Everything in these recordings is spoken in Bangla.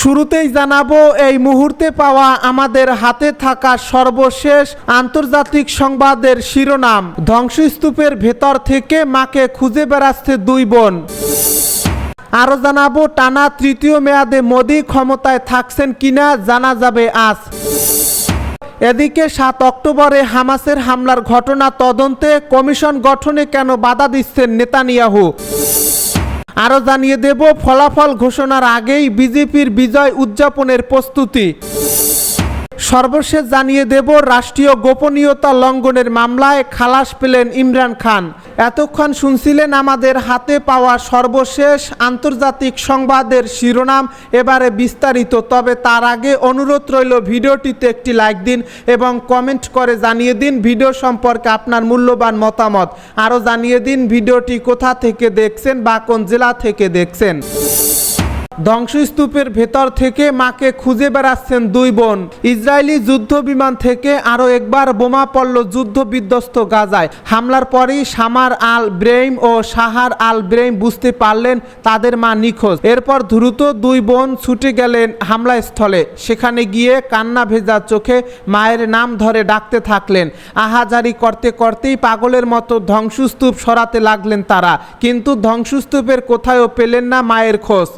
শুরুতেই জানাব, এই মুহূর্তে পাওয়া আমাদের হাতে থাকা সর্বশেষ আন্তর্জাতিক সংবাদের শিরোনাম। ধ্বংসস্তূপের ভেতর থেকে মাকে খুঁজে বেড়াচ্ছে দুই বোন। আরও জানাব, টানা তৃতীয় মেয়াদে মোদী ক্ষমতায় থাকছেন কিনা জানা যাবে আজ। এদিকে সাত অক্টোবরে হামাসের হামলার ঘটনা তদন্তে কমিশন গঠনে কেন বাধা দিচ্ছেন নেতানিয়াহু? আরও জানিয়ে দেব ফলাফল ঘোষণার আগেই বিজেপির বিজয় উদযাপনের প্রস্তুতি। সর্বশেষ জানিয়ে দেব, রাষ্ট্রীয় গোপনীয়তা লঙ্ঘনের মামলায় খালাস পেলেন ইমরান খান। এতক্ষণ শুনছিলেন আমাদের হাতে পাওয়া সর্বশেষ আন্তর্জাতিক সংবাদের শিরোনাম, এবারে বিস্তারিত। তবে তার আগে অনুরোধ রইল, ভিডিওটিতে একটি লাইক দিন এবং কমেন্ট করে জানিয়ে দিন ভিডিও সম্পর্কে আপনার মূল্যবান মতামত। আরও জানিয়ে দিন ভিডিওটি কোথা থেকে দেখছেন বা কোন জেলা থেকে দেখছেন। ধ্বংসস্তূপের ভেতর থেকে মাকে খুঁজে বেড়াচ্ছেন দুই বোন। ইসরায়েলি যুদ্ধ বিমান থেকে আরও একবার বোমা পড়ল যুদ্ধ বিধ্বস্ত গাজায়। হামলার পরেই সামার আল ব্রেইম ও সাহার আল ব্রেইম বুঝতে পারলেন তাদের মা নিখোঁজ। এরপর দ্রুত দুই বোন ছুটে গেলেন হামলাস্থলে। সেখানে গিয়ে কান্না ভেজা চোখে মায়ের নাম ধরে ডাকতে থাকলেন। আহাজারি করতে করতেই পাগলের মতো ধ্বংসস্তূপ সরাতে লাগলেন তারা। কিন্তু ধ্বংসস্তূপের কোথায়ও পেলেন না মায়ের খোঁজ।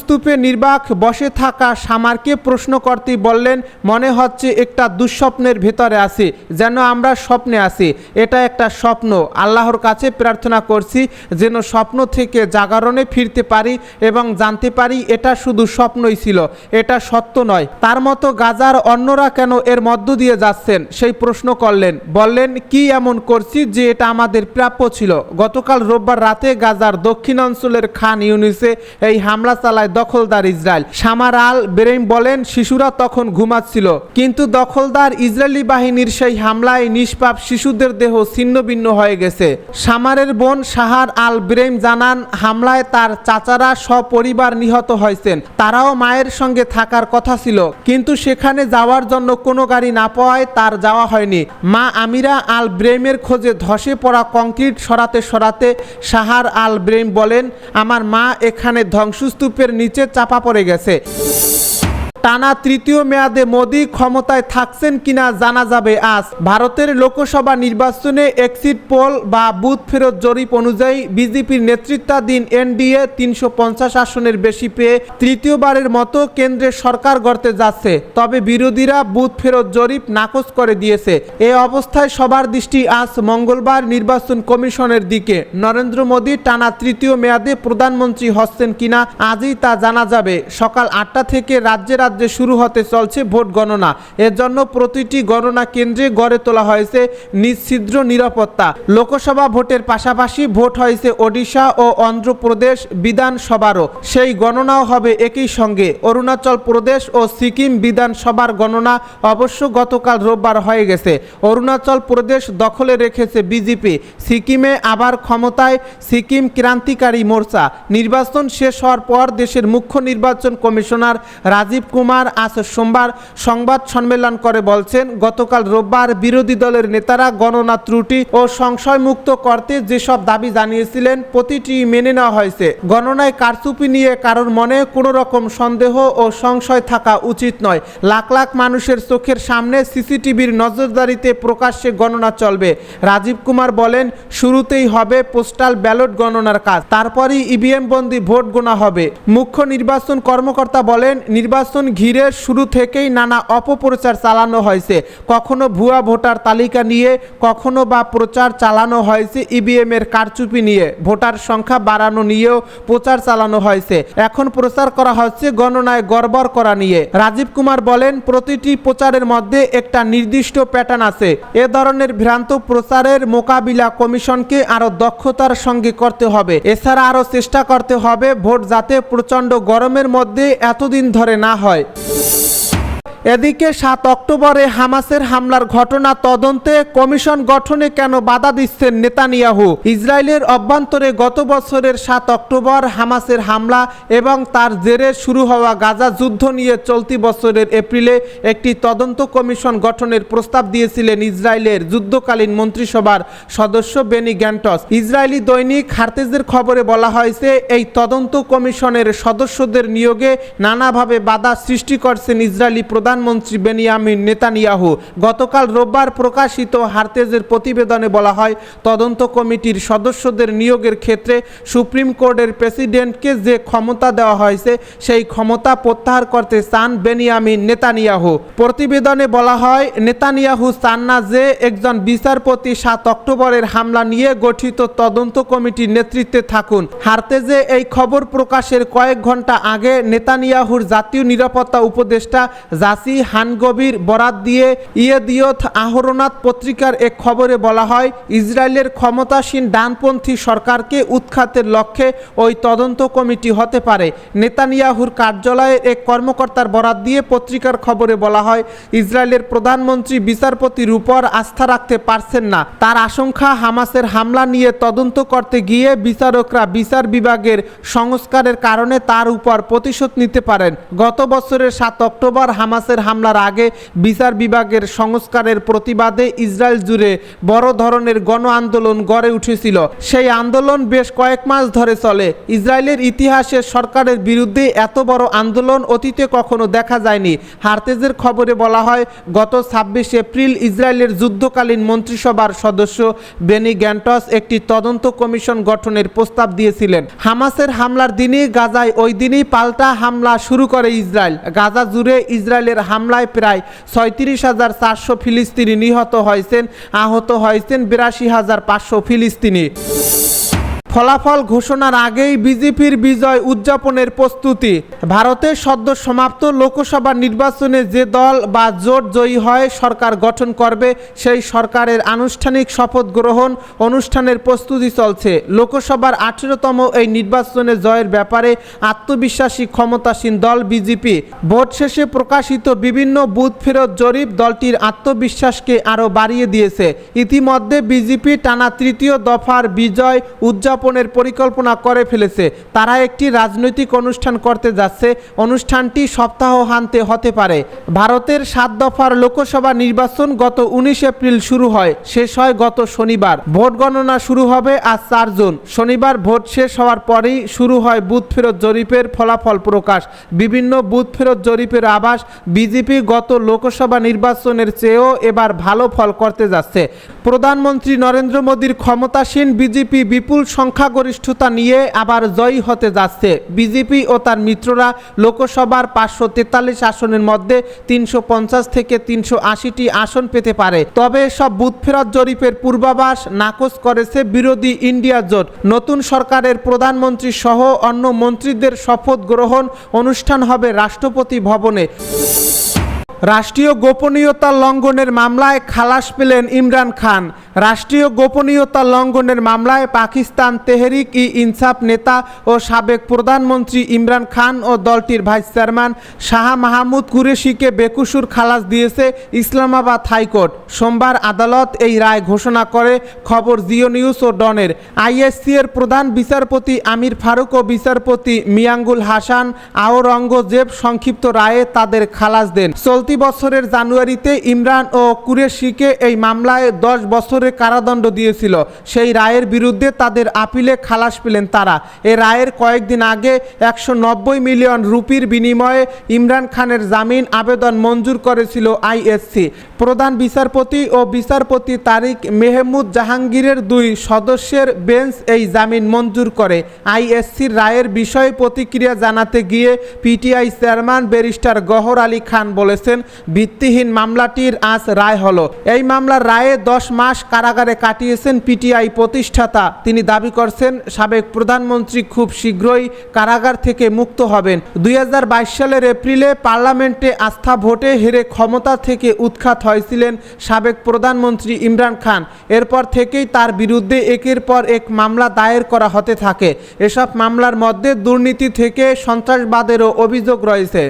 ধ্বংসস্তূপে নির্বাক বসে থাকা সামারকে প্রশ্ন করতেই বললেন, মনে হচ্ছে একটা দুঃস্বপ্নের ভেতরে আছি, যেন আমরা স্বপ্নে আছি। এটা একটা স্বপ্ন। আল্লাহর কাছে প্রার্থনা করছি যেন স্বপ্ন থেকে জাগরণে ফিরতে পারি এবং জানতে পারি এটা শুধু স্বপ্নই ছিল, এটা সত্য নয়। তার মতো গাজার অন্যরা কেন এর মধ্য দিয়ে যাচ্ছেন? সেই প্রশ্ন করলেন। বললেন, কি এমন করছি যে এটা আমাদের প্রাপ্য ছিল? গতকাল রোববার রাতে গাজার দক্ষিণাঞ্চলের খান ইউনিসে এই হামলা চালায় দখলদার ইসরায়েল। সামার আল বেরেম বলেন, শিশুরা তখন ঘুমাচ্ছিল। কিন্তু দখলদার ইসরায়েলি বাহিনীর সেই হামলায় নিষ্পাপ শিশুদের দেহ ছিন্নভিন্ন হয়ে গেছে। সামারের বোন সাহার আল ব্রেম জানান, হামলায় তার চাচারা সপরিবার নিহত হয়েছেন। তারাও মায়ের সঙ্গে থাকার কথা ছিল। কিন্তু সেখানে যাওয়ার জন্য কোনো গাড়ি না পাওয়ায় তার যাওয়া হয়নি। মা আমিরা আল ব্রেমের খোঁজে ধসে পড়া কংক্রিট সরাতে সরাতে সাহার আল ব্রেম বলেন, আমার মা এখানে ধ্বংসস্তূপের নিচে চাপা পড়ে গেছে। টানা তৃতীয় মেয়াদে মোদী ক্ষমতায় থাকছেন কিনা জানা যাবে আজ। ভারতের লোকসভা নির্বাচনে এক্সিট পোল বা বুথ ফেরত জরিপ অনুযায়ী বিজেপির নেতৃত্বাধীন এনডিএ তিনশো পঞ্চাশ আসনের বেশি পেয়ে তৃতীয়বারের মতো কেন্দ্রের সরকার গড়তে যাচ্ছে। তবে বিরোধীরা বুথ ফেরত জরিপ নাকচ করে দিয়েছে। এ অবস্থায় সবার দৃষ্টি আজ মঙ্গলবার নির্বাচন কমিশনের দিকে। নরেন্দ্র মোদী টানা তৃতীয় মেয়াদে প্রধানমন্ত্রী হচ্ছেন কিনা, আজই তা জানা যাবে। সকাল আটটা থেকে রাজ্যে রাজ্যে শুরু হতে চলছে ভোট গণনা। এর জন্য প্রতিটি গণনা কেন্দ্রে গড়ে তোলা হয়েছে নিশ্ছিদ্র নিরাপত্তা। লোকসভা ভোটের পাশাপাশি ভোট হয়েছে ওডিশা ও অন্ধ্রপ্রদেশ বিধানসভারও। সেই গণনাও হবে একই সঙ্গে। অরুণাচল প্রদেশ ও সিকিম বিধানসভার গণনা অবশ্য গতকাল রোববার হয়ে গেছে। অরুণাচল প্রদেশ দখলে রেখেছে বিজেপি। সিকিমে আবার ক্ষমতায় সিকিম ক্রান্তিকারী মোর্চা। নির্বাচন শেষ হওয়ার পর দেশের মুখ্য নির্বাচন কমিশনার রাজীব কুমার আজ সোমবার সংবাদ সম্মেলন করে বলছেন, গতকাল রোববার বিরোধী দলের নেতারা গণনা ত্রুটি ও সংশয়মুক্ত করতে যেসব দাবি জানিয়েছিলেন, প্রতিটি মেনে নেওয়া হয়েছে। গণনায় কারচুপি নিয়ে কারোর মনে কোনো রকম সন্দেহ ও সংশয় থাকা উচিত নয়। লাখ লাখ মানুষের চোখের সামনে সিসিটিভির নজরদারিতে প্রকাশ্যে গণনা চলবে। রাজীব কুমার বলেন, শুরুতেই হবে পোস্টাল ব্যালট গণনার কাজ, তারপরই ইভিএম বন্দি ভোট গোনা হবে। মুখ্য নির্বাচন কর্মকর্তা বলেন, নির্বাচন ঘিরে শুরু থেকেই নানা অপপ্রচার চালানো হয়েছে। কখনো ভুয়া ভোটার তালিকা নিয়ে, কখনো বা প্রচার চালানো হয়েছে ইভিএম এর কারচুপি নিয়ে। ভোটার সংখ্যা বাড়ানো নিয়েও প্রচার চালানো হয়েছে। এখন প্রচার করা হচ্ছে গণনায় গড়বড় করা নিয়ে। রাজীব কুমার বলেন, প্রতিটি প্রচারের মধ্যে একটা নির্দিষ্ট প্যাটার্ন আছে। এ ধরনের ভ্রান্ত প্রচারের মোকাবিলা কমিশনকে আরও দক্ষতার সঙ্গে করতে হবে। এছাড়া আরও চেষ্টা করতে হবে ভোট যাতে প্রচণ্ড গরমের মধ্যে এতদিন ধরে না হয়। い。এদিকে সাত অক্টোবরে হামাসের হামলার ঘটনা তদন্তে কমিশন গঠনে কেন বাধা দিচ্ছেন নেতানিয়াহু? ইসরায়েলের অভ্যন্তরে গত বছরের সাত অক্টোবর হামাসের হামলা এবং তার জেরে শুরু হওয়া গাজা যুদ্ধ নিয়ে চলতি বছরের এপ্রিলে একটি তদন্ত কমিশন গঠনের প্রস্তাব দিয়েছিলেন ইসরায়েলের যুদ্ধকালীন মন্ত্রিসভার সদস্য বেনি গ্যান্টস। ইসরায়েলি দৈনিক হার্তেজের খবরে বলা হয়েছে, এই তদন্ত কমিশনের সদস্যদের নিয়োগে নানাভাবে বাধা সৃষ্টি করছেন ইসরায়েলি প্রধানমন্ত্রী বেনিয়ামিন নেতানিয়াহু গতকাল রোববার প্রকাশিত হার্তেজের প্রতিবেদনে বলা হয়, তদন্ত কমিটির সদস্যদের নিয়োগের ক্ষেত্রে সুপ্রিম কোর্টের প্রেসিডেন্টকে যে ক্ষমতা দেওয়া হয়েছে, সেই ক্ষমতা প্রত্যাহার করতে চান বেনিয়ামিন নেতানিয়াহু। প্রতিবেদনে বলা হয়, নেতানিয়াহু চান না যে একজন বিচারপতি সাত অক্টোবরের হামলা নিয়ে গঠিত তদন্ত কমিটির নেতৃত্বে থাকুন। হার্তেজে এই খবর প্রকাশের কয়েক ঘণ্টা আগে নেতানিয়াহুর জাতীয় নিরাপত্তা উপদেষ্টা জাসি হানগবির বরাত দিয়ে ইয়েদিয়ত আহরনাথ পত্রিকার এক খবরে বলা হয়, ইসরায়েলের ক্ষমতাসীন ডানপন্থী সরকারকে উৎখাতের লক্ষ্যে ওই তদন্ত কমিটি হতে পারে। নেতানিয়াহুর কার্যালয়ের এক কর্মকর্তার বরাত দিয়ে পত্রিকার খবরে বলা হয়, ইসরায়েলের প্রধানমন্ত্রী বিচারপতির উপর আস্থা রাখতে পারছেন না। তার আশঙ্কা, হামাসের হামলা নিয়ে তদন্ত করতে গিয়ে বিচারকরা বিচার বিভাগের সংস্কারের কারণে তার উপর প্রতিশোধ নিতে পারেন। গত বছরের সাত অক্টোবর হামাসের হামলার আগে বিচার বিভাগের সংস্কারের প্রতিবাদে ইসরায়েল জুড়ে বড় ধরনের গণ আন্দোলন গড়ে উঠেছিল। সেই আন্দোলন বেশ কয়েক মাস ধরে চলে। ইসরায়েলের ইতিহাসে সরকারের বিরুদ্ধে এত বড় আন্দোলন অতীতে কখনো দেখা যায়নি। হার্তেজের খবরে বলা হয়, গত ছাব্বিশ এপ্রিল ইসরায়েলের যুদ্ধকালীন মন্ত্রিসভার সদস্য বেনি গ্যান্টস একটি তদন্ত কমিশন গঠনের প্রস্তাব দিয়েছিলেন। হামাসের হামলার দিনই গাজায় ওই দিনই পাল্টা হামলা শুরু করে ইসরায়েল। গাজা জুড়ে ইসরায়েলের হামলায় প্রায় ছয়ত্রিশ হাজার চারশো ফিলিস্তিনি নিহত হয়েছেন আহত হয়েছেন বিরাশি হাজার পাঁচশো ফিলিস্তিনি। ফলাফল ঘোষণার আগেই বিজেপির বিজয় উদযাপনের প্রস্তুতি। ভারতের সদ্য সমাপ্ত লোকসভা নির্বাচনে যে দল বা জোট জয়ী হয়, সরকার গঠন করবে, সেই সরকারের আনুষ্ঠানিক শপথ গ্রহণ অনুষ্ঠানের প্রস্তুতি চলছে। লোকসভার আঠেরোতম এই নির্বাচনে জয়ের ব্যাপারে আত্মবিশ্বাসী ক্ষমতাসীন দল বিজেপি। ভোট শেষে প্রকাশিত বিভিন্ন বুথ ফেরত জরিপ দলটির আত্মবিশ্বাসকে আরও বাড়িয়ে দিয়েছে। ইতিমধ্যে বিজেপি টানা তৃতীয় দফার বিজয় উদযাপনের পরিকল্পনা করে ফেলেছে। তারা একটি রাজনৈতিক অনুষ্ঠান করতে যাচ্ছে। অনুষ্ঠানটি সপ্তাহান্তে হতে পারে। ভারতের সাত দফার লোকসভা নির্বাচন গত উনিশ এপ্রিল শুরু হয়, শেষ হয় গত শনিবার। ভোট গণনা শুরু হবে আজ চার জুন। শনিবার ভোট শেষ হওয়ার পরেই শুরু হয় বুথ ফেরত জরিপের ফলাফল প্রকাশ। বিভিন্ন বুথ ফেরত জরিপের আভাস বিজেপি গত লোকসভা নির্বাচনের চেয়েও এবার ভালো ফল করতে যাচ্ছে। প্রধানমন্ত্রী নরেন্দ্র মোদীর ক্ষমতাসীন বিজেপি বিপুল সংখ্যাগরিষ্ঠতা নিয়ে আবার জয়ী হতে যাচ্ছে। বিজেপি ও তার মিত্ররা লোকসভার পাঁচশো তেতাল্লিশ আসনের মধ্যে তিনশো পঞ্চাশ থেকে তিনশো আশিটি আসন পেতে পারে। তবে সব বুথ ফেরত জরিপের পূর্বাভাস নাকচ করেছে বিরোধী ইন্ডিয়া জোট। নতুন সরকারের প্রধানমন্ত্রী সহ অন্য মন্ত্রীদের শপথ গ্রহণ অনুষ্ঠান হবে রাষ্ট্রপতি ভবনে। রাষ্ট্রীয় গোপনীয়তা লঙ্ঘনের মামলায় খালাস পেলেন ইমরান খান। রাষ্ট্রীয় গোপনীয়তা লঙ্ঘনের মামলায় পাকিস্তান তেহরিক ই ইনসাফ নেতা ও সাবেক প্রধানমন্ত্রী ইমরান খান ও দলটির ভাইস চেয়ারম্যান শাহ মাহমুদ কুরেশিকে বেকুসুর খালাস দিয়েছে ইসলামাবাদ হাইকোর্ট। সোমবার আদালত এই রায় ঘোষণা করে। খবর জিও নিউজ ও ডনের। আইএসসি এর প্রধান বিচারপতি আমির ফারুক ও বিচারপতি মিয়াঙ্গুল হাসান আওরঙ্গজেব সংক্ষিপ্ত রায়ে তাদের খালাস দেন। চলতি বছরের জানুয়ারিতে ইমরান ও কুরেশিকে এই মামলায় দশ বছরের কারাদণ্ড দিয়েছিল। সেই রায়ের বিরুদ্ধে তাদের আপিলে খালাস পেলেন তারা। এ রায়ের কয়েকদিন আগে একশো নব্বই মিলিয়ন রুপির বিনিময়ে ইমরান খানের জামিন আবেদন মঞ্জুর করেছিল আইএসসি। প্রধান বিচারপতি ও বিচারপতি তারিক মেহমুদ জাহাঙ্গীরের দুই সদস্যের বেঞ্চ এই জামিন মঞ্জুর করে। আইএসসির রায়ের বিষয়ে প্রতিক্রিয়া জানাতে গিয়ে PTI chairman barrister Gohar Ali Khan বলেছেন, ভিত্তিহীন মামলাটির আজ রায় হলো। এই মামলার রায়ে দশ মাস কারাগারে কাটিয়েছেন পিটিআই প্রতিষ্ঠাতা। তিনি দাবি করছেন, সাবেক প্রধানমন্ত্রী খুব শীঘ্রই কারাগার থেকে মুক্ত হবেন। দুই হাজার বাইশ সালের এপ্রিলে পার্লামেন্টে আস্থা ভোটে হেরে ক্ষমতা থেকে উৎখাত হয়েছিলেন সাবেক প্রধানমন্ত্রী ইমরান খান। এরপর থেকেই তার বিরুদ্ধে একের পর এক মামলা দায়ের করা হতে থাকে। এসব মামলার মধ্যে দুর্নীতি থেকে সন্ত্রাসবাদেরও অভিযোগ রয়েছে।